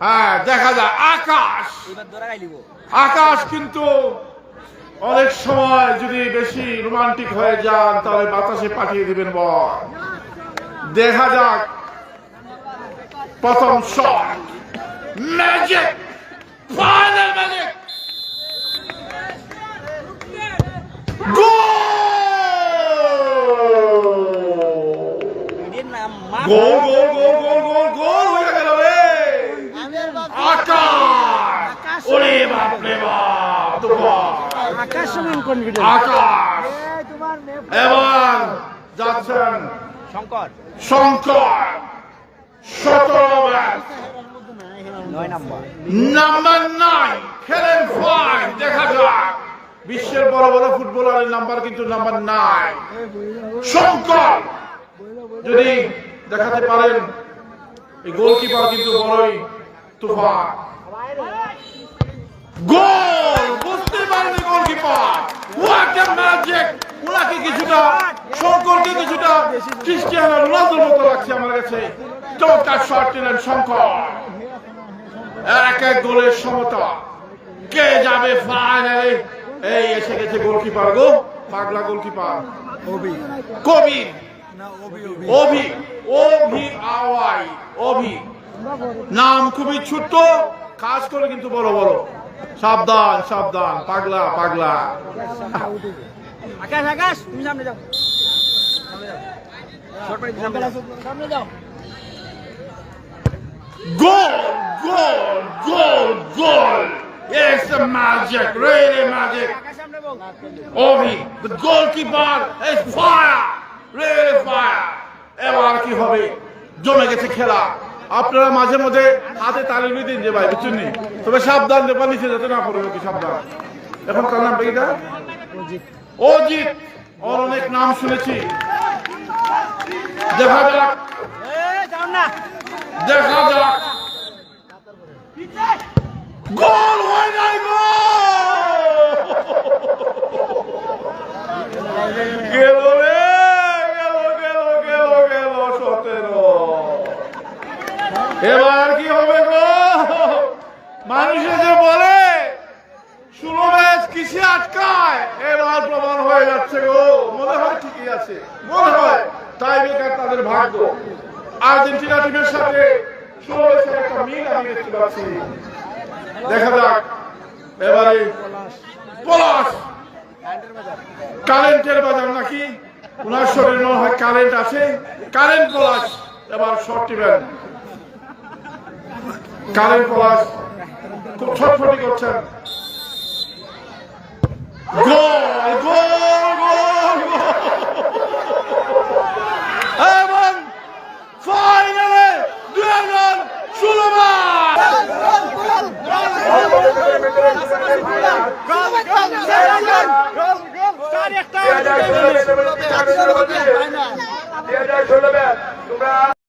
হ্যাঁ দেখা যায় আকাশ। আকাশ কিন্তু অনেক সময় যদি বেশি রোমান্টিক হয়ে যান তাহলে বাতাসে পাঠিয়ে দিবেন বল। দেখা যাক প্রথম shot magic final magic goal goal goal goal goal goal goal হয়ে গেল রে আকাশ ওরে বাপ রে বাপ তোমার আকাশ সমান কনফিডেন্স আকাশ। এবার যাচ্ছেন শঙ্কর। শঙ্কর সতেরো ব্যাট নাম্বার। নাইন খেলেন দেখা যাক। বিশ্বের বড় বড় ফুটবলারের নাম্বার কিন্তু নাম্বার নাই শঙ্কর যদি দেখাতে পারেন এই গোলকিপার কিন্তু বড়ই তুফান। গোল! বুঝতে পারেনি গোলকিপার হোয়াট এ ম্যাজিক ওনাকে কিছুটা শঙ্করকে কিছুটা ক্রিস্টিয়ানো রোনালদোর মতো লাগছে আমার কাছে। চমৎকার শট নিলেন শঙ্কর। এক এক গোলের সমতা। কে যাবে ফাইনালে এই এসে গেছে গোলকিপার গো। পাগলা গোলকিপার কবি। অভি। অভি আওয়াই। অভি। নাম খুবই ছোট্ট। কাজ করে কিন্তু বড় বড়। সাবধান সাবধান পাগলা পাগলা। আকাশ আকাশ তুমি সামনে যাও। সামনে যাও শর্ট পারি সামনে যাও। সামনে যাও গোল goal goal goal. It's the magic, really magic. আকাশ সামনে বল। Ovi, the goalkeeper is fire, really fire. এবার কি হবে? জমে গেছে খেলা। আপনারা মাঝে মধ্যে হাতে তালি দিন যে ভাই, বুঝছেন? তবে সাবধান দেবার নিচে যেতে না পড়বে কি সাবধান। এখন কার নাম এটা? অজিত। ওর অনেক নাম শুনেছি। দেখা যাক। দেখা যাক। গোল হয় নাই গেল গেল গেল গেল সতেরো এবার কি হবে গো? মানুষে যে বলে আটকায়? এবার হয়ে যাচ্ছে গো। মনে হয় ঠিকই আছে, মনে হয়। তাদের ভাগ্য। টিমের সাথে দেখা যাক, এবারে কারেন্টের বাজার নাকি? ওনার শরীরে হয় কারেন্ট আছে। কারেন্ট পলাশ, এবার শর্ট টিবেন কারেন্ট পলাশ খুব ছটফটি করছেন গোল গোল গোল এবং ফাইনালে দুই ষোলো তোমরা